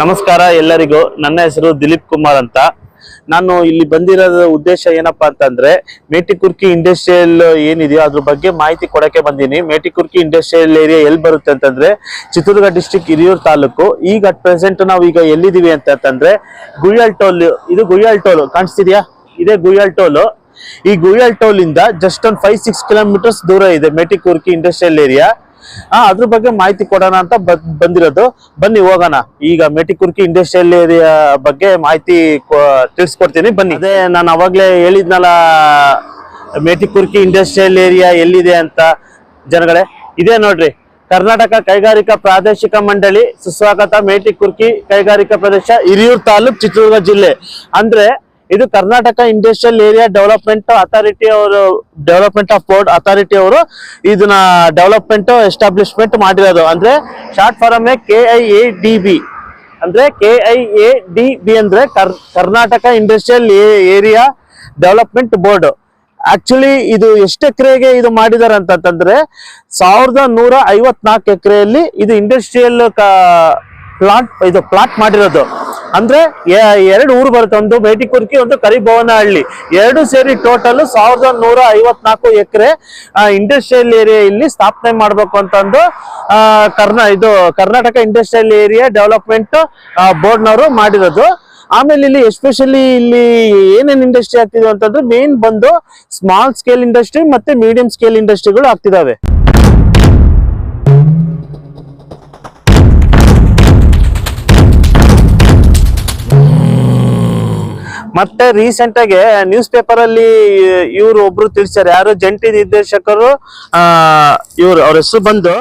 ನಮಸ್ಕಾರ ಎಲ್ಲರಿಗೂ. ನನ್ನ ಹೆಸರು ದಿಲೀಪ್ ಕುಮಾರ್ ಅಂತ. ನಾನು ಇಲ್ಲಿ ಬಂದಿರೋದ ಉದ್ದೇಶ ಏನಪ್ಪಾ ಅಂತಂದ್ರೆ, ಮೇಟಿಕುರ್ಕಿ ಇಂಡಸ್ಟ್ರಿಯಲ್ ಏನಿದೆಯೋ ಅದ್ರ ಬಗ್ಗೆ ಮಾಹಿತಿ ಕೊಡಕ್ಕೆ ಬಂದೀನಿ. ಮೇಟಿಕುರ್ಕಿ ಇಂಡಸ್ಟ್ರಿಯಲ್ ಏರಿಯಾ ಎಲ್ಲಿ ಬರುತ್ತೆ ಅಂತಂದ್ರೆ, ಚಿತ್ರದುರ್ಗ ಡಿಸ್ಟಿಕ್ ಹಿರಿಯೂರು ತಾಲೂಕು. ಈಗ ಅಟ್ ಪ್ರೆಸೆಂಟ್ ನಾವು ಈಗ ಎಲ್ಲಿದೀವಿ ಅಂತ ಅಂತಂದ್ರೆ ಗುಯಲ್ ಟೋಲ್, ಇದು ಗುಯಲ್ ಟೋಲ್, ಕಾಣಿಸ್ತಿದ್ಯಾ? ಇದೇ ಗುಯಲ್ ಟೋಲ್. ಈ ಗುಯಲ್ ಟೋಲ್ ಇಂದ ಜಸ್ಟ್ ಒಂದು ಫೈವ್ ಸಿಕ್ಸ್ ಕಿಲೋಮೀಟರ್ಸ್ ದೂರ ಇದೆ ಮೇಟಿಕುರ್ಕಿ ಇಂಡಸ್ಟ್ರಿಯಲ್ ಏರಿಯಾ. ಆ, ಅದ್ರ ಬಗ್ಗೆ ಮಾಹಿತಿ ಕೊಡೋಣ ಅಂತ ಬಂದಿರೋದು. ಬನ್ನಿ, ಹೋಗೋಣ. ಈಗ ಮೇಟಿಕುರ್ಕಿ ಇಂಡಸ್ಟ್ರಿಯಲ್ ಏರಿಯಾ ಬಗ್ಗೆ ಮಾಹಿತಿ ತಿಳಿಸ್ಕೊಡ್ತೀನಿ. ಬನ್ನಿ. ಅದೇ ನಾನು ಅವಾಗ್ಲೇ ಹೇಳಿದ್ನಲ್ಲ, ಮೇಟಿಕುರ್ಕಿ ಇಂಡಸ್ಟ್ರಿಯಲ್ ಏರಿಯಾ ಎಲ್ಲಿದೆ ಅಂತ ಜನಗಳೇ. ಇದೇ ನೋಡ್ರಿ. ಕರ್ನಾಟಕ ಕೈಗಾರಿಕಾ ಪ್ರಾದೇಶಿಕ ಮಂಡಳಿ, ಸುಸ್ವಾಗತ ಮೇಟಿ ಕುರ್ಕಿ ಕೈಗಾರಿಕಾ ಪ್ರದೇಶ ಹಿರಿಯೂರು ತಾಲೂಕ್ ಚಿತ್ರದುರ್ಗ ಜಿಲ್ಲೆ. ಅಂದ್ರೆ ಇದು Karnataka industrial area development authority ಅವರು ಡೆವಲಪ್ಮೆಂಟ್ ಆಫ್ ಬೋರ್ಡ್ ಅಥಾರಿಟಿ ಅವರು ಇದನ್ನ ಡೆವಲಪ್ಮೆಂಟ್ ಎಸ್ಟಾಬ್ಲಿಷ್ಮೆಂಟ್ ಮಾಡಿರೋದು. ಅಂದ್ರೆ short form K I A D B ಅಂದ್ರೆ K I A D B ಅಂದ್ರೆ ಕರ್- Karnataka industrial area development board actually ಇದು ಎಷ್ಟು ಎಕರೆಗೆ ಇದು ಮಾಡಿದಾರೆ ಅಂತಂದ್ರೆ ಸಾವಿರದ ನೂರ ಐವತ್ನಾಲ್ಕು ಎಕರೆಯಲ್ಲಿ ಇದು ಇಂಡಸ್ಟ್ರಿಯಲ್ ಪ್ಲಾಟ್ ಇದು ಪ್ಲಾಟ್ ಮಾಡಿರೋದು. ಅಂದ್ರೆ ಎರಡು ಊರು ಬರುತ್ತೆ. ಒಂದು ಮೇಟಿಕುರ್ಕಿ, ಒಂದು ಕರಿಭವನಹಳ್ಳಿ. ಎರಡು ಸೇರಿ ಟೋಟಲ್ ಸಾವಿರದ ನೂರ ಐವತ್ನಾಲ್ಕು ಎಕರೆ ಇಂಡಸ್ಟ್ರಿಯಲ್ ಏರಿಯಾ ಇಲ್ಲಿ ಸ್ಥಾಪನೆ ಮಾಡ್ಬೇಕು ಅಂತಂದು ಕರ್ನಾ, ಇದು ಕರ್ನಾಟಕ ಇಂಡಸ್ಟ್ರಿಯಲ್ ಏರಿಯಾ ಡೆವಲಪ್ಮೆಂಟ್ ಬೋರ್ಡ್ನವರು ಮಾಡಿರೋದು. ಆಮೇಲೆ ಇಲ್ಲಿ ಎಸ್ಪೆಷಲಿ ಇಲ್ಲಿ ಏನೇನ್ ಇಂಡಸ್ಟ್ರಿ ಆಗ್ತಿದೆ ಅಂತಂದ್ರೆ ಮೇನ್ ಬಂದು ಸ್ಮಾಲ್ ಸ್ಕೇಲ್ ಇಂಡಸ್ಟ್ರಿ ಮತ್ತೆ ಮೀಡಿಯಂ ಸ್ಕೇಲ್ ಇಂಡಸ್ಟ್ರಿಗಳು ಆಗ್ತಿದಾವೆ. ಮತ್ತೆ ರೀಸೆಂಟ್ ಆಗಿ ನ್ಯೂಸ್ ಪೇಪರ್ ಅಲ್ಲಿ ಇವ್ರು ಒಬ್ರು ತಿಳಿಸ್ತಾರೆ ಯಾರು ಜಂಟಿ ನಿರ್ದೇಶಕರು, ಆ, ಇವ್ರು ಅವ್ರ ಹೆಸರು ಬಂದು.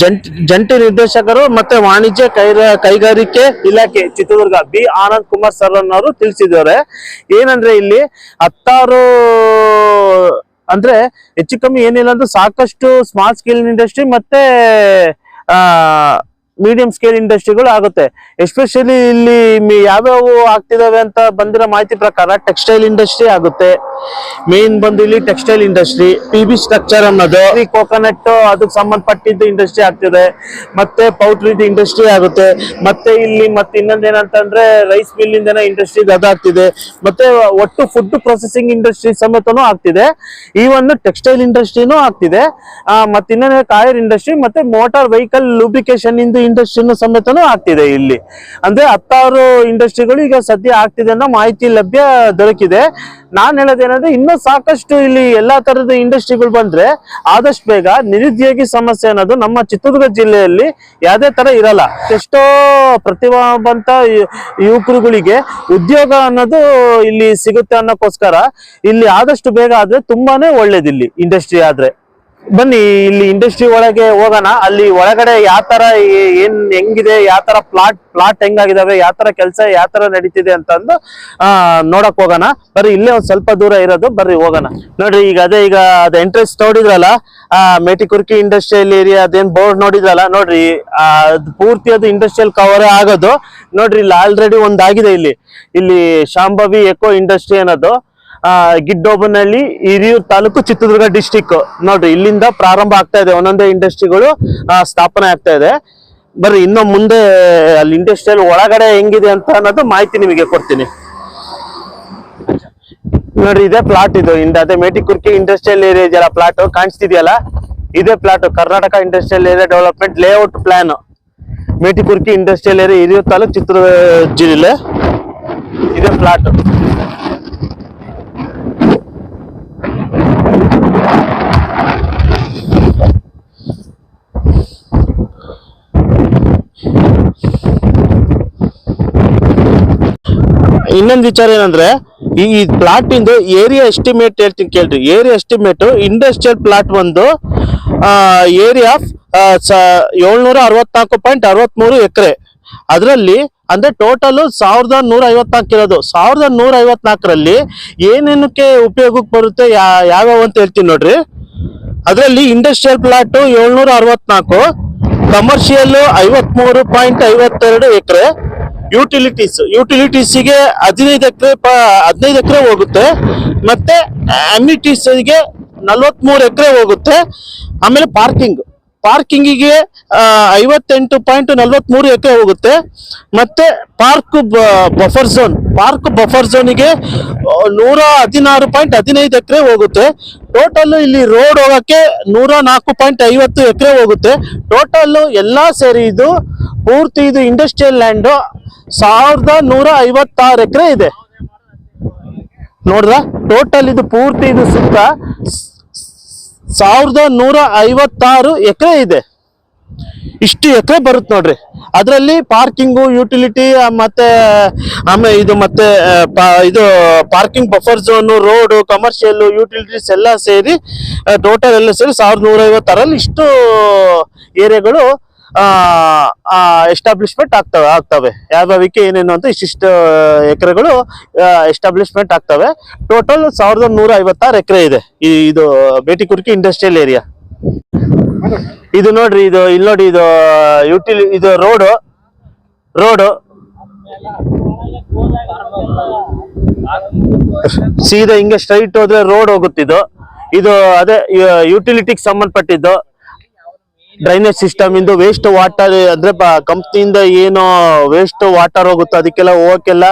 ಜಂಟಿ ಜಂಟಿ ನಿರ್ದೇಶಕರು ಮತ್ತೆ ವಾಣಿಜ್ಯ ಕೈ ಕೈಗಾರಿಕೆ ಇಲಾಖೆ ಚಿತ್ರದುರ್ಗ ಬಿ ಆನಂದ್ ಕುಮಾರ್ ಸರ್ ಅನ್ನೋರು ತಿಳಿಸಿದ್ದಾರೆ ಏನಂದ್ರೆ ಇಲ್ಲಿ ಹತ್ತಾರು ಅಂದ್ರೆ ಹೆಚ್ಚು ಕಮ್ಮಿ ಏನಿಲ್ಲ ಅಂದ್ರೆ ಸಾಕಷ್ಟು ಸ್ಮಾಲ್ ಸ್ಕೇಲ್ ಇಂಡಸ್ಟ್ರಿ ಮತ್ತೆ, ಆ ಮೀಡಿಯಂ ಸ್ಕೇಲ್ ಇಂಡಸ್ಟ್ರಿಗಳು ಆಗುತ್ತೆ. ಎಸ್ಪೆಷಲಿ ಇಲ್ಲಿ ಯಾವ್ಯಾವ ಆಗ್ತಿದಾವೆ ಅಂತ ಬಂದಿರೋ ಮಾಹಿತಿ ಪ್ರಕಾರ ಟೆಕ್ಸ್ಟೈಲ್ ಇಂಡಸ್ಟ್ರಿ ಆಗುತ್ತೆ. ಮೇನ್ ಬಂದು ಇಲ್ಲಿ textile industry P B structure ಅನ್ನೋದು. ಈ ಕೋಕೋನಟ್ ಅದಕ್ಕೆ ಸಂಬಂಧಪಟ್ಟಿದ್ದು ಇಂಡಸ್ಟ್ರಿ ಆಗ್ತಿದೆ. ಮತ್ತೆ ಪೌಟ್ರಿದ ಇಂಡಸ್ಟ್ರಿ ಆಗುತ್ತೆ. ಮತ್ತೆ ಇಲ್ಲಿ ಮತ್ತೆ ಇನ್ನೊಂದ್ ಏನಂತಂದ್ರೆ ರೈಸ್ ಮಿಲ್ ಇಂದನ ಇಂಡಸ್ಟ್ರಿ ಅದಾಗ್ತಿದೆ. ಮತ್ತೆ ಒಟ್ಟು ಫುಡ್ ಪ್ರೊಸೆಸಿಂಗ್ ಇಂಡಸ್ಟ್ರಿ ಸಮೇತನೂ ಆಗ್ತಿದೆ. ಈವನ್ ಟೆಕ್ಸ್ಟೈಲ್ ಇಂಡಸ್ಟ್ರಿನೂ ಆಗ್ತಿದೆ. ಮತ್ತೆ ಇನ್ನೊಂದು ಕಾಯರ್ ಇಂಡಸ್ಟ್ರಿ ಮತ್ತೆ ಮೋಟಾರ್ ವೆಹಿಕಲ್ ಲೂಬ್ರಿಕೇಶನ್ ಇಂದು ಇಂಡಸ್ಟ್ರಿನೂ ಸಮೇತನೂ ಆಗ್ತಿದೆ ಇಲ್ಲಿ. ಅಂದ್ರೆ ಹತ್ತಾರು ಇಂಡಸ್ಟ್ರಿಗಳು ಈಗ ಸದ್ಯ ಆಗ್ತಿದೆ ಅನ್ನೋ ಮಾಹಿತಿ ಲಭ್ಯ ದೊರಕಿದೆ. ನಾನ್ ಹೇಳೋದೇನಂದ್ರೆ ಇನ್ನೂ ಸಾಕಷ್ಟು ಇಲ್ಲಿ ಎಲ್ಲಾ ತರದ ಇಂಡಸ್ಟ್ರಿಗಳು ಬಂದ್ರೆ ಆದಷ್ಟು ಬೇಗ ನಿರುದ್ಯೋಗಿ ಸಮಸ್ಯೆ ಅನ್ನೋದು ನಮ್ಮ ಚಿತ್ರದುರ್ಗ ಜಿಲ್ಲೆಯಲ್ಲಿ ಯಾವುದೇ ತರ ಇರಲ್ಲ. ಎಷ್ಟೋ ಪ್ರತಿಭಾವಂತ ಯುವಕರುಗಳಿಗೆ ಉದ್ಯೋಗ ಅನ್ನೋದು ಇಲ್ಲಿ ಸಿಗುತ್ತೆ ಅನ್ನೋಕ್ಕೋಸ್ಕರ ಇಲ್ಲಿ ಆದಷ್ಟು ಬೇಗ ಆದ್ರೆ ತುಂಬಾನೇ ಒಳ್ಳೇದಿಲ್ಲಿ ಇಂಡಸ್ಟ್ರಿ ಆದ್ರೆ. ಬನ್ನಿ, ಇಲ್ಲಿ ಇಂಡಸ್ಟ್ರಿ ಒಳಗೆ ಹೋಗೋಣ. ಅಲ್ಲಿ ಒಳಗಡೆ ಯಾವ ತರ ಏನ್ ಹೆಂಗಿದೆ, ಯಾವ ತರ ಪ್ಲಾಟ್ ಪ್ಲಾಟ್ ಹೆಂಗಾಗಿದಾವೆ, ಯಾವ ತರ ಕೆಲಸ, ಯಾವ ತರ ನಡೀತಿದೆ ಅಂತಂದು, ಆ, ನೋಡಕ್ ಹೋಗೋಣ. ಬರ್ರಿ, ಇಲ್ಲೇ ಒಂದ್ ಸ್ವಲ್ಪ ದೂರ ಇರೋದು, ಬರ್ರಿ ಹೋಗೋಣ. ನೋಡ್ರಿ, ಈಗ ಅದೇ, ಈಗ ಅದ ಎಂಟ್ರೆನ್ಸ್ ನೋಡಿದ್ರಲ್ಲ, ಆ ಮೇಟಿಕುರ್ಕಿ ಇಂಡಸ್ಟ್ರಿಯಲ್ ಏರಿಯಾ ಅದೇನ್ ಬೋರ್ಡ್ ನೋಡಿದ್ರಲ್ಲ, ನೋಡ್ರಿ, ಆ ಪೂರ್ತಿ ಅದು ಇಂಡಸ್ಟ್ರಿಯಲ್ ಕವರ್ ಆಗೋದು. ನೋಡ್ರಿ, ಇಲ್ಲಿ ಆಲ್ರೆಡಿ ಒಂದಾಗಿದೆ ಇಲ್ಲಿ. ಇಲ್ಲಿ ಶಾಂಭವಿ ಎಕೋ ಇಂಡಸ್ಟ್ರಿ ಅನ್ನೋದು. ಆ ಗಿಡ್ಡೋಬನಹಳ್ಳಿ ಹಿರಿಯೂರು ತಾಲೂಕು ಚಿತ್ರದುರ್ಗ ಡಿಸ್ಟಿಕ್ ನೋಡ್ರಿ, ಇಲ್ಲಿಂದ ಪ್ರಾರಂಭ ಆಗ್ತಾ ಇದೆ. ಒಂದೊಂದೇ ಇಂಡಸ್ಟ್ರಿಗಳು ಸ್ಥಾಪನೆ ಆಗ್ತಾ ಇದೆ. ಬರ್ರಿ, ಇನ್ನು ಮುಂದೆ ಅಲ್ಲಿ ಇಂಡಸ್ಟ್ರಿಯಲ್ ಒಳಗಡೆ ಹೆಂಗಿದೆ ಅಂತ ಅನ್ನೋದು ಮಾಹಿತಿ ನಿಮಗೆ ಕೊಡ್ತೀನಿ. ನೋಡ್ರಿ, ಇದೇ ಪ್ಲಾಟ್ ಇದು. ಇಂದ ಅದೇ ಮೇಟಿಕುರ್ಕಿ ಇಂಡಸ್ಟ್ರಿಯಲ್ ಏರಿಯಾ ಪ್ಲಾಟ್ ಕಾಣಿಸ್ತಿದೆಯಲ್ಲ? ಇದೇ plot Karnataka industrial area development layout plan Metikurke industrial area Hiriyur taluk Chitradurga ಜಿಲ್ಲೆ. ಇದೇ ಪ್ಲಾಟ್ ಇನ್ನೊಂದು ವಿಚಾರ ಏನಂದ್ರೆ, ಈ ಪ್ಲಾಟ್ ಇಂದು ಏರಿಯಾ ಎಸ್ಟಿಮೇಟ್ ಹೇಳ್ತೀನಿ ಕೇಳ್ರಿ. ಏರಿಯಾ ಎಸ್ಟಿಮೇಟ್ ಇಂಡಸ್ಟ್ರಿಯಲ್ ಪ್ಲಾಟ್ ಒಂದು ಏರಿಯಾ ಏಳ್ನೂರ ಅರವತ್ನಾಲ್ಕು ಪಾಯಿಂಟ್ ಅರವತ್ಮೂರು ಎಕರೆ. ಅದರಲ್ಲಿ, ಅಂದ್ರೆ ಟೋಟಲ್ ಸಾವಿರದ ನೂರ ಐವತ್ನಾಲ್ಕು ಇರೋದು. ಸಾವಿರದ ನೂರ ಐವತ್ನಾಲ್ಕರಲ್ಲಿ ಏನೇನಕ್ಕೆ ಉಪಯೋಗಕ್ಕೆ ಬರುತ್ತೆ ಯಾವ್ಯಾವ ಅಂತ ಹೇಳ್ತೀನಿ ನೋಡ್ರಿ. ಅದರಲ್ಲಿ ಇಂಡಸ್ಟ್ರಿಯಲ್ ಪ್ಲಾಟ್ ಏಳ್ನೂರ ಅರವತ್ನಾಲ್ಕು ಕಮರ್ಷಿಯಲ್ ಐವತ್ಮೂರು ಪಾಯಿಂಟ್ ಐವತ್ತೆರಡು ಎಕರೆ. ಯುಟಿಲಿಟೀಸ್ ಯುಟಿಲಿಟೀಸಿಗೆ ಹದಿನೈದು ಎಕರೆ ಹದಿನೈದು ಎಕರೆ ಹೋಗುತ್ತೆ. ಮತ್ತೆ ಅಮ್ಯೂನಿಟೀಸ್ಗೆ ನಲ್ವತ್ಮೂರು ಎಕರೆ ಹೋಗುತ್ತೆ. ಆಮೇಲೆ ಪಾರ್ಕಿಂಗ್ ಪಾರ್ಕಿಂಗಿಗೆ ಐವತ್ತೆಂಟು ಪಾಯಿಂಟ್ ನಲ್ವತ್ಮೂರು ಎಕರೆ ಹೋಗುತ್ತೆ. ಮತ್ತೆ park buffer zone park buffer ಝೋನಿಗೆ ನೂರ ಹದಿನಾರು ಪಾಯಿಂಟ್ ಹದಿನೈದು ಎಕರೆ ಹೋಗುತ್ತೆ. ಟೋಟಲ್ ಇಲ್ಲಿ ರೋಡ್ ಹೋಗಕ್ಕೆ ನೂರ ನಾಲ್ಕು ಪಾಯಿಂಟ್ ಐವತ್ತು ಎಕರೆ ಹೋಗುತ್ತೆ. ಟೋಟಲ್ ಎಲ್ಲಾ ಸೇರಿ ಇದು, ಪೂರ್ತಿ ಇದು ಇಂಡಸ್ಟ್ರಿಯಲ್ ಲ್ಯಾಂಡ್ ಸಾವಿರದ ನೂರ ಐವತ್ತಾರು ಎಕರೆ ಇದೆ. ನೋಡ್ರ ಟೋಟಲ್ ಇದು ಪೂರ್ತಿ ಇದು ಸುತ್ತ ಸಾವಿರದ ನೂರ ಐವತ್ತಾರು ಎಕರೆ ಇದೆ. ಇಷ್ಟು ಎಕರೆ ಬರುತ್ತೆ ನೋಡ್ರಿ. ಅದರಲ್ಲಿ ಪಾರ್ಕಿಂಗು ಯುಟಿಲಿಟಿ ಮತ್ತೆ, ಆಮೇಲೆ ಇದು ಮತ್ತೆ ಇದು parking buffer zone road commercial utilities ಎಲ್ಲ ಸೇರಿ ಟೋಟಲ್ ಎಲ್ಲ ಸೇರಿ ಸಾವಿರದ ನೂರ ಐವತ್ತಾರಲ್ಲಿ ಇಷ್ಟು ಏರಿಯಾಗಳು ಎಸ್ಟಾಬ್ಲಿಷ್ಮೆಂಟ್ ಆಗ್ತವೆ. ಆಗ್ತವೆ ಯಾವ್ಯಾವಕ್ಕೆ ಏನೇನು ಅಂತ ಇಷ್ಟಿಷ್ಟು ಎಕರೆಗಳು ಎಸ್ಟಾಬ್ಲಿಷ್ಮೆಂಟ್ ಆಗ್ತವೆ. ಟೋಟಲ್ ಸಾವಿರದ ನೂರ ಐವತ್ತಾರು ಎಕರೆ ಇದೆ. ಇದು ಬೇಟಿಕುರ್ಕಿ ಇಂಡಸ್ಟ್ರಿಯಲ್ ಏರಿಯಾ ಇದು ನೋಡ್ರಿ, ಇದು ಇಲ್ಲಿ ನೋಡಿ, ಇದು ಯುಟಿಲಿ ಇದು ರೋಡು ರೋಡು ಸೀದಾ ಹಿಂಗೆ ಸ್ಟ್ರೈಟ್ ಹೋದ್ರೆ ರೋಡ್ ಹೋಗುತ್ತಿದ್ದು ಇದು. ಅದೇ ಯುಟಿಲಿಟಿಗೆ ಸಂಬಂಧಪಟ್ಟಿದ್ದು. ಡ್ರೈನೇಜ್ ಸಿಸ್ಟಮ್ ಇಂದು ವೇಸ್ಟ್ ವಾಟರ್ ಅಂದ್ರೆ ಕಂಪ್ನಿಯಿಂದ ಏನು ವೇಸ್ಟ್ ವಾಟರ್ ಹೋಗುತ್ತೋ, ಅದಕ್ಕೆಲ್ಲ ಹೋಗಕ್ಕೆಲ್ಲ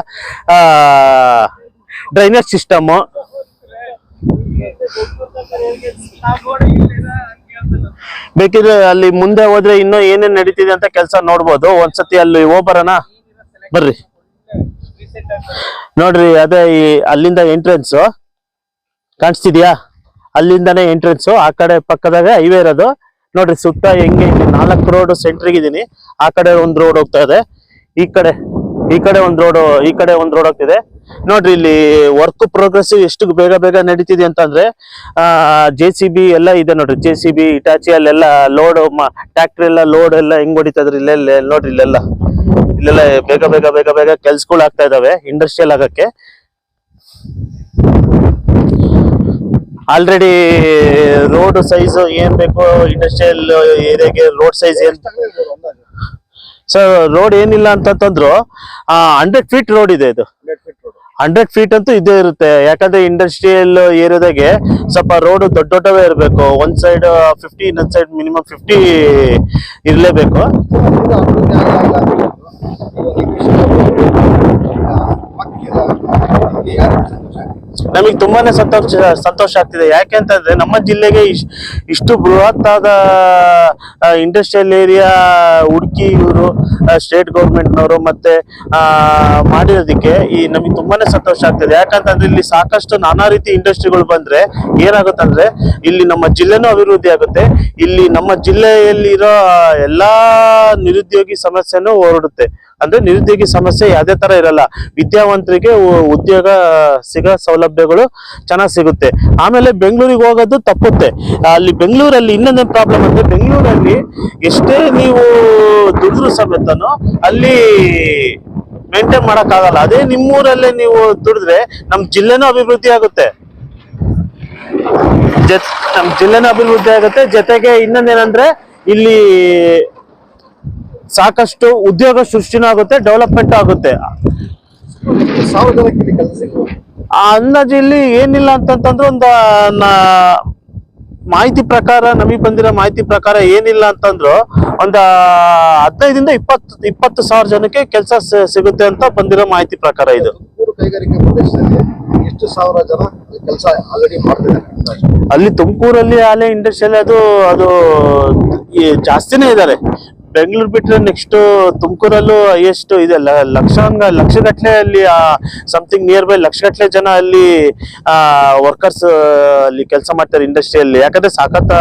ಡ್ರೈನೇಜ್ ಸಿಸ್ಟಮ್ ಬೇಕಿದ್ರೆ ಅಲ್ಲಿ ಮುಂದೆ ಹೋದ್ರೆ ಇನ್ನೂ ಏನೇನ್ ನಡೀತಿದೆ ಅಂತ ಕೆಲಸ ನೋಡ್ಬೋದು. ಒಂದ್ಸತಿ ಅಲ್ಲಿ ಹೋಗ್ಬರೋಣ. ಬರ್ರಿ. ನೋಡ್ರಿ, ಅದೇ ಈ ಅಲ್ಲಿಂದ ಎಂಟ್ರೆನ್ಸ್ ಕಾಣಿಸ್ತಿದ್ಯಾ? ಅಲ್ಲಿಂದಾನೇ ಎಂಟ್ರೆನ್ಸ್ ಆ ಕಡೆ ಪಕ್ಕದಾಗ ಹೈವೇ ಇರೋದು. ನೋಡ್ರಿ ಸುತ್ತ ಹೆಂಗೆ ನಾಲ್ಕು ರೋಡ್ ಸೆಂಟ್ರಿಗೆ ಇದೀನಿ. ಆ ಕಡೆ ಒಂದ್ ರೋಡ್ ಹೋಗ್ತಾ ಇದೆ. ಈ ಕಡೆ ಈ ಕಡೆ ಒಂದ್ ರೋಡ್ ಈ ಕಡೆ ಒಂದ್ ರೋಡ್ ಹೋಗ್ತಿದೆ. ನೋಡ್ರಿ ಇಲ್ಲಿ ವರ್ಕ್ ಪ್ರೋಗ್ರೆಸ್ ಎಷ್ಟು ಬೇಗ ಬೇಗ ನಡೀತಿದೆ ಅಂತಂದ್ರೆ, ಆ ಜೆ ಸಿ ಬಿ ಎಲ್ಲ ಇದೆ ನೋಡ್ರಿ. ಜೆ ಸಿ ಬಿ ಇಟಾಚಿ ಅಲ್ಲೆಲ್ಲ ಲೋಡ್ ಟ್ರಾಕ್ಟರ್ ಎಲ್ಲ ಲೋಡ್ ಎಲ್ಲ ಹೆಂಗ್ ಹೊಡಿತಾ ಇದ್ರಿ? ಇಲ್ಲೆಲ್ಲ ನೋಡ್ರಿ ಇಲ್ಲೆಲ್ಲ. ಇಲ್ಲೆಲ್ಲ ಬೇಗ ಬೇಗ ಬೇಗ ಬೇಗ ಕೆಲ್ಸಗಳು ಆಗ್ತಾ ಇದಾವೆ ಇಂಡಸ್ಟ್ರಿಯಲ್ ಆಗಕ್ಕೆ. ಆಲ್ರೆಡಿ ರೋಡ್ ಸೈಜ್ ಏನ್ ಬೇಕು ಇಂಡಸ್ಟ್ರಿಯಲ್ ಏರಿಯಾಗೆ ರೋಡ್ ಸೈಜ್ ಏನ್? ಸರ್ ರೋಡ್ ಏನಿಲ್ಲ ಅಂತಂದ್ರು ಹಂಡ್ರೆಡ್ ಫೀಟ್ ರೋಡ್ ಇದೆ ಇದು. ಹಂಡ್ರೆಡ್ ಫೀಟ್ ಅಂತೂ ಇದೇ ಇರುತ್ತೆ. ಯಾಕಂದ್ರೆ ಇಂಡಸ್ಟ್ರಿಯಲ್ ಏರಿಯಾದಾಗೆ ಸ್ವಲ್ಪ ರೋಡ್ ದೊಡ್ಡ ದೊಡ್ಡವೇ ಇರಬೇಕು. ಒಂದ್ ಸೈಡ್ ಫಿಫ್ಟಿ ಇನ್ನೊಂದ್ ಸೈಡ್ ಮಿನಿಮಮ್ ಫಿಫ್ಟಿ ಇರ್ಲೇಬೇಕು. ನಮಗೆ ತುಂಬಾನೇ ಸಂತೋಷ ಸಂತೋಷ ಆಗ್ತಿದೆ. ಯಾಕೆ ಅಂತಂದ್ರೆ ನಮ್ಮ ಜಿಲ್ಲೆಗೆ ಇಷ್ಟು ಬೃಹತ್ತಾದ ಇಂಡಸ್ಟ್ರಿಯಲ್ ಏರಿಯಾ ಹುಡುಕಿ ಇವರು ಸ್ಟೇಟ್ ಗೌರ್ಮೆಂಟ್ನವರು ಮತ್ತೆ ಮಾಡಿರೋದಕ್ಕೆ ಈ ನಮಗೆ ತುಂಬಾನೇ ಸಂತೋಷ ಆಗ್ತಿದೆ. ಯಾಕಂತಂದ್ರೆ ಇಲ್ಲಿ ಸಾಕಷ್ಟು ನಾನಾ ರೀತಿ ಇಂಡಸ್ಟ್ರಿಗಳು ಬಂದ್ರೆ ಏನಾಗುತ್ತಂದ್ರೆ ಇಲ್ಲಿ ನಮ್ಮ ಜಿಲ್ಲೆನೂ ಅಭಿವೃದ್ಧಿ ಆಗುತ್ತೆ. ಇಲ್ಲಿ ನಮ್ಮ ಜಿಲ್ಲೆಯಲ್ಲಿರೋ ಎಲ್ಲಾ ನಿರುದ್ಯೋಗಿ ಸಮಸ್ಯೆನೂ ಹೊರಡುತ್ತೆ ಅಂದ್ರೆ ನಿರುದ್ಯೋಗಿ ಸಮಸ್ಯೆ ಯಾವುದೇ ತರ ಇರಲ್ಲ. ವಿದ್ಯಾವಂತರಿಗೆ ಉದ್ಯೋಗ ಸಿಗೋ ಸೌಲಭ್ಯಗಳು ಚೆನ್ನಾಗಿ ಸಿಗುತ್ತೆ. ಆಮೇಲೆ ಬೆಂಗಳೂರಿಗೆ ಹೋಗೋದು ತಪ್ಪುತ್ತೆ. ಅಲ್ಲಿ ಬೆಂಗಳೂರಲ್ಲಿ ಇನ್ನೊಂದೇನು ಪ್ರಾಬ್ಲಮ್ ಅಂದ್ರೆ ಬೆಂಗಳೂರಲ್ಲಿ ಎಷ್ಟೇ ನೀವು ದುಡ್ಡು ಸಮೇತನು ಅಲ್ಲಿ ಮೇಂಟೈನ್ ಮಾಡೋಕ್ಕಾಗಲ್ಲ. ಅದೇ ನಿಮ್ಮೂರಲ್ಲೇ ನೀವು ದುಡಿದ್ರೆ ನಮ್ಮ ಜಿಲ್ಲೆನೂ ಅಭಿವೃದ್ಧಿ ಆಗುತ್ತೆ. ಜತ್ ನಮ್ಮ ಜಿಲ್ಲೆನೂ ಅಭಿವೃದ್ಧಿ ಆಗುತ್ತೆ. ಜೊತೆಗೆ ಇನ್ನೊಂದೇನಂದ್ರೆ ಇಲ್ಲಿ ಸಾಕಷ್ಟು ಉದ್ಯೋಗ ಸೃಷ್ಟಿನೂ ಆಗುತ್ತೆ ಡೆವಲಪ್ಮೆಂಟ್ ಆಗುತ್ತೆ. ಸಾವಿರ ಜನಕ್ಕೆ ಇಲ್ಲಿ ಕೆಲಸ ಸಿಗ್ಬೋದು ಆ ಅಂದಾಜು ಇಲ್ಲಿ ಏನಿಲ್ಲ ಅಂತಂತಂದ್ರೆ ಒಂದು ಮಾಹಿತಿ ಪ್ರಕಾರ ನಮಗೆ ಬಂದಿರೋ ಮಾಹಿತಿ ಪ್ರಕಾರ ಏನಿಲ್ಲ ಅಂತಂದ್ರು ಒಂದು ಹದಿನೈದಿಂದ ಇಪ್ಪತ್ತು ಇಪ್ಪತ್ತು ಸಾವಿರ ಜನಕ್ಕೆ ಕೆಲಸ ಸಿಗುತ್ತೆ ಅಂತ ಬಂದಿರೋ ಮಾಹಿತಿ ಪ್ರಕಾರ ಇದು. ತುಮಕೂರು ಕೈಗಾರಿಕಾ ಪ್ರದೇಶದಲ್ಲಿ ಎಷ್ಟು ಸಾವಿರ ಜನ ಕೆಲಸ ಆಲ್ರೆಡಿ ಮಾಡ್ತಿದ್ದಾರೆ ಅಲ್ಲಿ ತುಮಕೂರಲ್ಲಿ ಆಲೆ ಇಂಡಸ್ಟ್ರಿಯಲ್ಲಿ ಅದು ಅದು ಜಾಸ್ತಿನೇ ಇದ್ದಾರೆ. ಬೆಂಗಳೂರು ಬಿಟ್ಟರೆ ನೆಕ್ಸ್ಟ್ ತುಮಕೂರಲ್ಲೂ ಹೈಯೆಸ್ಟ್ ಇದೆ. ಲಕ್ಷಾಂಗ ಲಕ್ಷಗಟ್ಲೆ ಅಲ್ಲಿ ಸಮಥಿಂಗ್ ನಿಯರ್ ಬೈ ಲಕ್ಷಗಟ್ಟಲೆ ಜನ ಅಲ್ಲಿ ವರ್ಕರ್ಸ್ ಅಲ್ಲಿ ಕೆಲಸ ಮಾಡ್ತಾರೆ ಇಂಡಸ್ಟ್ರಿಯಲ್ಲಿ ಯಾಕಂದ್ರೆ ಸಾಕತ್ತ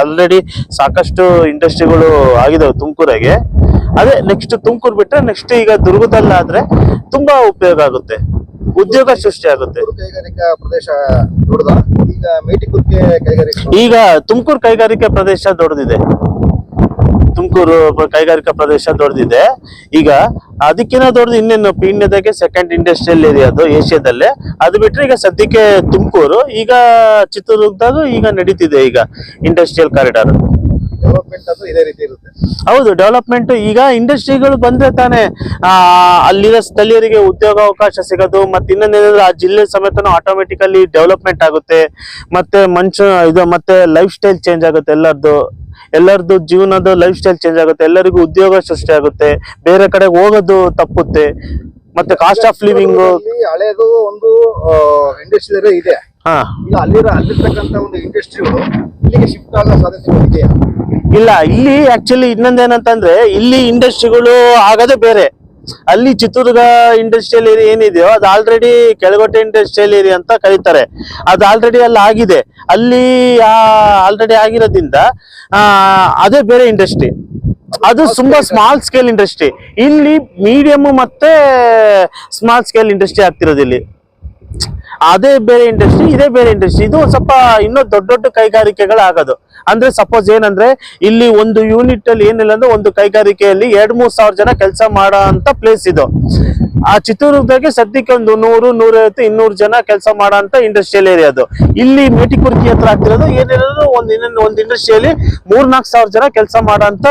ಆಲ್ರೆಡಿ ಸಾಕಷ್ಟು ಇಂಡಸ್ಟ್ರಿಗಳು ಆಗಿದಾವೆ ತುಮಕೂರಿಗೆ. ಅದೇ ನೆಕ್ಸ್ಟ್ ತುಮಕೂರು ಬಿಟ್ರೆ ನೆಕ್ಸ್ಟ್ ಈಗ ದುರ್ಗದಲ್ಲಾದ್ರೆ ತುಂಬಾ ಉಪಯೋಗ ಆಗುತ್ತೆ. ಉದ್ಯೋಗ ಸೃಷ್ಟಿ ಆಗುತ್ತೆ. ಕೈಗಾರಿಕಾ ಪ್ರದೇಶ ಈಗ ಕೈಗಾರಿಕೆ ಈಗ ತುಮಕೂರು ಕೈಗಾರಿಕೆ ಪ್ರದೇಶ ದೊಡ್ಡದಿದೆ. ತುಮಕೂರು ಕೈಗಾರಿಕಾ ಪ್ರದೇಶ ದೊಡ್ಡದಿದೆ. ಈಗ ಅದಕ್ಕಿಂತ ದೊಡ್ಡದು ಇನ್ನೇನು ಪೀಣ್ಯದಾಗೆ ಸೆಕೆಂಡ್ ಇಂಡಸ್ಟ್ರಿಯಲ್ ಏರಿಯಾ ಅದು ಏಷ್ಯಾದಲ್ಲೇ. ಅದು ಬಿಟ್ರೆ ಈಗ ಸದ್ಯಕ್ಕೆ ತುಮಕೂರು ಈಗ ಚಿತ್ರದುರ್ಗದಾಗ ಈಗ ನಡೀತಿದೆ ಈಗ ಇಂಡಸ್ಟ್ರಿಯಲ್ ಕಾರಿಡಾರ್ ಡೆವಲಪ್ಮೆಂಟ್ ಅದು ಇದೇ ರೀತಿ ಇರುತ್ತೆ. ಹೌದು ಡೆವಲಪ್ಮೆಂಟ್ ಈಗ ಇಂಡಸ್ಟ್ರಿಗಳು ಬಂದ್ರೆ ತಾನೇ ಆ ಸ್ಥಳೀಯರಿಗೆ ಉದ್ಯೋಗ ಅವಕಾಶ ಸಿಗೋದು ಮತ್ತೆ ಇನ್ನೊಂದೇನಂದ್ರೆ ಆ ಜಿಲ್ಲೆ ಸಮೇತನೂ ಆಟೋಮೆಟಿಕಲಿ ಡೆವಲಪ್ಮೆಂಟ್ ಆಗುತ್ತೆ. ಮತ್ತೆ ಮನುಷ್ಯ ಇದು ಮತ್ತೆ ಲೈಫ್ ಸ್ಟೈಲ್ ಚೇಂಜ್ ಆಗುತ್ತೆ ಎಲ್ಲರದ್ದು ಎಲ್ಲರದ್ದು ಜೀವನದ ಲೈಫ್ ಸ್ಟೈಲ್ ಚೇಂಜ್ ಆಗುತ್ತೆ ಎಲ್ಲರಿಗೂ ಉದ್ಯೋಗ ಸೃಷ್ಟಿ ಆಗುತ್ತೆ ಬೇರೆ ಕಡೆ ಹೋಗೋದು ತಪ್ಪುತ್ತೆ ಮತ್ತೆ ಕಾಸ್ಟ್ ಆಫ್ ಲಿವಿಂಗ್ ಹಳೆದು ಒಂದು ಇಂಡಸ್ಟ್ರಿ ಇದೆ. ಹಾ. ಈಗ ಅಲ್ಲಿರ ಒಂದು ಇಂಡಸ್ಟ್ರಿಗಳು ಇಲ್ಲಿಗೆ ಶಿಫ್ಟ್ ಆಗೋ ಸಾಧ್ಯತೆ ಇದೆಯಾ ಇಲ್ಲ ಇಲ್ಲಿ ಆಕ್ಚುಲಿ ಇನ್ನೊಂದೇನಂತಂದ್ರೆ ಇಲ್ಲಿ ಇಂಡಸ್ಟ್ರಿಗಳು ಆಗೋದೇ ಬೇರೆ. ಅಲ್ಲಿ ಚಿತ್ರದುರ್ಗ ಇಂಡಸ್ಟ್ರಿಯಲ್ ಏರಿಯಾ ಏನಿದೆಯೋ ಅದು ಆಲ್ರೆಡಿ ಕೆಳಗೋಟೆ ಇಂಡಸ್ಟ್ರಿಯಲ್ ಏರಿಯಾ ಅಂತ ಕರೀತಾರೆ. ಅದು ಆಲ್ರೆಡಿ ಅಲ್ಲಿ ಆಗಿದೆ. ಅಲ್ಲಿ ಆಲ್ರೆಡಿ ಆಗಿರೋದ್ರಿಂದ ಆ, ಅದೇ ಬೇರೆ ಇಂಡಸ್ಟ್ರಿ ಅದು ತುಂಬಾ ಸ್ಮಾಲ್ ಸ್ಕೇಲ್ ಇಂಡಸ್ಟ್ರಿ ಇಲ್ಲಿ ಮೀಡಿಯಂ ಮತ್ತೆ ಸ್ಮಾಲ್ ಸ್ಕೇಲ್ ಇಂಡಸ್ಟ್ರಿ ಆಗ್ತಿರೋದು ಇಲ್ಲಿ. ಅದೇ ಬೇರೆ ಇಂಡಸ್ಟ್ರಿ ಇದೇ ಬೇರೆ ಇಂಡಸ್ಟ್ರಿ ಇದು ಸ್ವಲ್ಪ ಇನ್ನೂ ದೊಡ್ಡ ದೊಡ್ಡ ಕೈಗಾರಿಕೆಗಳು ಆಗೋದು ಅಂದ್ರೆ ಸಪೋಸ್ ಏನಂದ್ರೆ, ಇಲ್ಲಿ ಒಂದು ಯೂನಿಟ್ ಅಲ್ಲಿ ಏನಿಲ್ಲ ಅಂದ್ರೆ ಒಂದು ಕೈಗಾರಿಕೆಯಲ್ಲಿ ಎರಡ್ ಮೂರ್ ಸಾವಿರ ಜನ ಕೆಲಸ ಮಾಡೋ ಪ್ಲೇಸ್ ಇದು. ಆ ಚಿತ್ರದುರ್ಗದಾಗೆ ಸದ್ಯಕ್ಕೆ ಒಂದು ನೂರು, ನೂರೈವತ್ತು, ಇನ್ನೂರು ಜನ ಕೆಲಸ ಮಾಡೋ ಅಂತ ಇಂಡಸ್ಟ್ರಿಯಲ್ ಏರಿಯಾ ಅದು. ಇಲ್ಲಿ ಮೇಟಿಕುರ್ತಿ ಹತ್ರ ಆಗ್ತಿರೋದು ಏನೇನೋ ಒಂದ್ ಇನ್ನೊಂದು, ಒಂದು ಇಂಡಸ್ಟ್ರಿಯಲ್ಲಿ ಮೂರ್ ನಾಲ್ಕು ಸಾವಿರ ಜನ ಕೆಲಸ ಮಾಡೋ ಅಂತ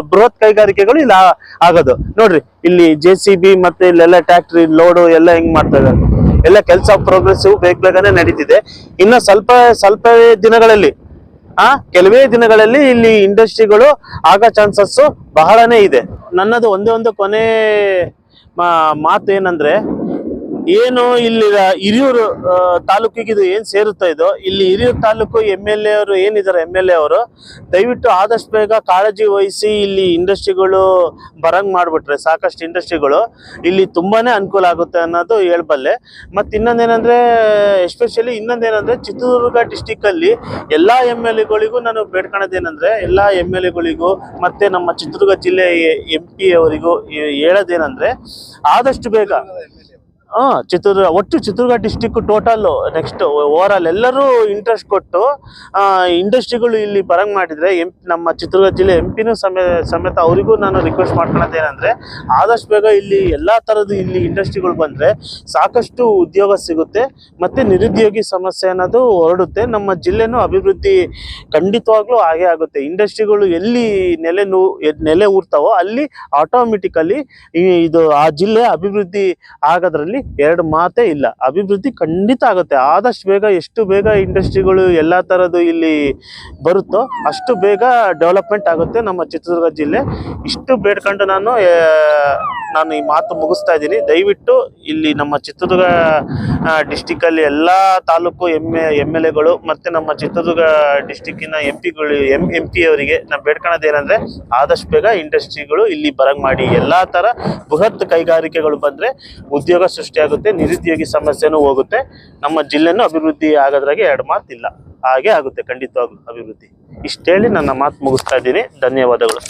ಬೃಹತ್ ಕೈಗಾರಿಕೆಗಳು ಇಲ್ಲಿ ಆಗೋದು. ನೋಡ್ರಿ, ಇಲ್ಲಿ ಜೆ ಸಿ ಬಿ ಮತ್ತೆ ಇಲ್ಲೆಲ್ಲ ಟ್ಯಾಕ್ಟ್ರಿ ಲೋಡು ಎಲ್ಲ ಹೆಂಗ್ ಮಾಡ್ತಾ ಇದ್ದಾರೆ ಎಲ್ಲ ಕೆಲಸ ಪ್ರೋಗ್ರೆಸಿವ್ ಬೇಗ ಬೇಗನೆ ನಡೀತಿದೆ. ಇನ್ನು ಸ್ವಲ್ಪ ಸ್ವಲ್ಪ ದಿನಗಳಲ್ಲಿ, ಆ, ಕೆಲವೇ ದಿನಗಳಲ್ಲಿ ಇಲ್ಲಿ ಇಂಡಸ್ಟ್ರಿಗಳು ಆಗೋ ಚಾನ್ಸಸ್ ಬಹಳನೇ ಇದೆ. ನನ್ನದು ಒಂದೇ ಒಂದು ಕೊನೆ ಮಾತು ಏನಂದ್ರೆ ಏನು ಇಲ್ಲಿ ಹಿರಿಯೂರು ತಾಲೂಕಿಗೆ ಇದು ಏನು ಸೇರುತ್ತಾ ಇದೋ? ಇಲ್ಲಿ Hiriyur taluk M L A ಅವರು ಏನಿದ್ದಾರೆ ಎಂ ಎಲ್ ಎ ಅವರು, ದಯವಿಟ್ಟು ಆದಷ್ಟು ಬೇಗ ಕಾಳಜಿ ವಹಿಸಿ ಇಲ್ಲಿ ಇಂಡಸ್ಟ್ರಿಗಳು ಬರಂಗ್ ಮಾಡ್ಬಿಟ್ರೆ, ಸಾಕಷ್ಟು ಇಂಡಸ್ಟ್ರಿಗಳು. ಇಲ್ಲಿ ತುಂಬಾನೇ ಅನುಕೂಲ ಆಗುತ್ತೆ ಅನ್ನೋದು ಹೇಳ್ಬಲ್ಲೆ. ಮತ್ತೆ ಇನ್ನೊಂದೇನಂದ್ರೆ ಎಸ್ಪೆಷಲಿ ಇನ್ನೊಂದೇನಂದ್ರೆ ಚಿತ್ರದುರ್ಗ ಡಿಸ್ಟಿಕ್ ಅಲ್ಲಿ ಎಲ್ಲಾ ಎಂ ಎಲ್ ಎಗಳಿಗೂ ನಾನು ಬೇಡ್ಕೊಳ್ಳೋದೇನೆಂದರೆ ಎಲ್ಲಾ ಎಂ ಎಲ್ ಎಗಳಿಗೂ ಮತ್ತೆ ನಮ್ಮ ಚಿತ್ರದುರ್ಗ ಜಿಲ್ಲೆ ಎಂ ಪಿ ಅವರಿಗೂ ಹೇಳೋದೇನಂದ್ರೆ, ಆದಷ್ಟು ಬೇಗ ಹಾ ಚಿತ್ರದುರ್ಗ, ಒಟ್ಟು Chitradurga district total next over ಎಲ್ಲರೂ ಇಂಟ್ರೆಸ್ಟ್ ಕೊಟ್ಟು ಇಂಡಸ್ಟ್ರಿಗಳು ಇಲ್ಲಿ ಬರಂಗ್ ಮಾಡಿದ್ರೆ ಎಂ, ನಮ್ಮ ಚಿತ್ರದುರ್ಗ ಜಿಲ್ಲೆ ಎಂ ಪಿನೂ ಸಮೇತ ಸಮೇತ ಅವರಿಗೂ ನಾನು ರಿಕ್ವೆಸ್ಟ್ ಮಾಡ್ಕೊಳ್ಳೋದು ಏನಂದ್ರೆ, ಆದಷ್ಟು ಬೇಗ ಇಲ್ಲಿ ಎಲ್ಲಾ ತರದ ಇಲ್ಲಿ ಇಂಡಸ್ಟ್ರಿಗಳು ಬಂದ್ರೆ ಸಾಕಷ್ಟು ಉದ್ಯೋಗ ಸಿಗುತ್ತೆ, ಮತ್ತೆ ನಿರುದ್ಯೋಗಿ ಸಮಸ್ಯೆ ಅನ್ನೋದು ಹೊರಡುತ್ತೆ, ನಮ್ಮ ಜಿಲ್ಲೆನೂ ಅಭಿವೃದ್ಧಿ ಖಂಡಿತವಾಗ್ಲೂ ಹಾಗೆ ಆಗುತ್ತೆ. ಇಂಡಸ್ಟ್ರಿಗಳು ಎಲ್ಲಿ ನೆಲೆ ನೂ, ನೆಲೆ ಊರ್ತಾವೋ ಅಲ್ಲಿ ಆಟೋಮೆಟಿಕಲಿ ಇದು ಆ ಜಿಲ್ಲೆ ಅಭಿವೃದ್ಧಿ ಆಗೋದ್ರಲ್ಲಿ ಎರಡು ಮಾತೇ ಇಲ್ಲ. ಅಭಿವೃದ್ಧಿ ಖಂಡಿತ ಆಗುತ್ತೆ. ಆದಷ್ಟು ಬೇಗ ಎಷ್ಟು ಬೇಗ ಇಂಡಸ್ಟ್ರಿಗಳು ಎಲ್ಲ ಥರದ್ದು ಇಲ್ಲಿ ಬರುತ್ತೋ ಅಷ್ಟು ಬೇಗ ಡೆವಲಪ್ಮೆಂಟ್ ಆಗುತ್ತೆ ನಮ್ಮ ಚಿತ್ರದುರ್ಗ ಜಿಲ್ಲೆ. ಇಷ್ಟು ಬೇಡ್ಕೊಂಡು ನಾನು ನಾನು ಈ ಮಾತು ಮುಗಿಸ್ತಾ ಇದ್ದೀನಿ. ದಯವಿಟ್ಟು ಇಲ್ಲಿ ನಮ್ಮ ಚಿತ್ರದುರ್ಗ ಡಿಸ್ಟಿಕ್ ಅಲ್ಲಿ ಎಲ್ಲಾ ತಾಲೂಕು ಎಂ ಎಂ ಎಲ್ ಎಗಳು ಮತ್ತೆ ನಮ್ಮ ಚಿತ್ರದುರ್ಗ ಡಿಸ್ಟಿಕ್ಕಿನ ಎಂ ಪಿಗಳು, ಎಂ ಎಂ ಪಿ ಅವರಿಗೆ ನಾನು ಬೇಡ್ಕೊಳ್ಳೋದು ಏನಂದ್ರೆ ಆದಷ್ಟು ಬೇಗ ಇಂಡಸ್ಟ್ರಿಗಳು ಇಲ್ಲಿ ಬರಂಗ್ ಮಾಡಿ. ಎಲ್ಲಾ ತರ ಬೃಹತ್ ಕೈಗಾರಿಕೆಗಳು ಬಂದ್ರೆ ಉದ್ಯೋಗ ಸೃಷ್ಟಿಯಾಗುತ್ತೆ ನಿರುದ್ಯೋಗಿ ಸಮಸ್ಯೆನೂ ಹೋಗುತ್ತೆ. ನಮ್ಮ ಜಿಲ್ಲೆನೂ ಅಭಿವೃದ್ಧಿ ಆಗೋದ್ರಾಗೆ ಎರಡು ಮಾತಿಲ್ಲ ಹಾಗೆ ಆಗುತ್ತೆ ಖಂಡಿತವಾಗ್ಲೂ ಅಭಿವೃದ್ಧಿ. ಇಷ್ಟೇಳಿ ನನ್ನ ಮಾತು ಮುಗಿಸ್ತಾ ಇದ್ದೀನಿ. ಧನ್ಯವಾದಗಳು.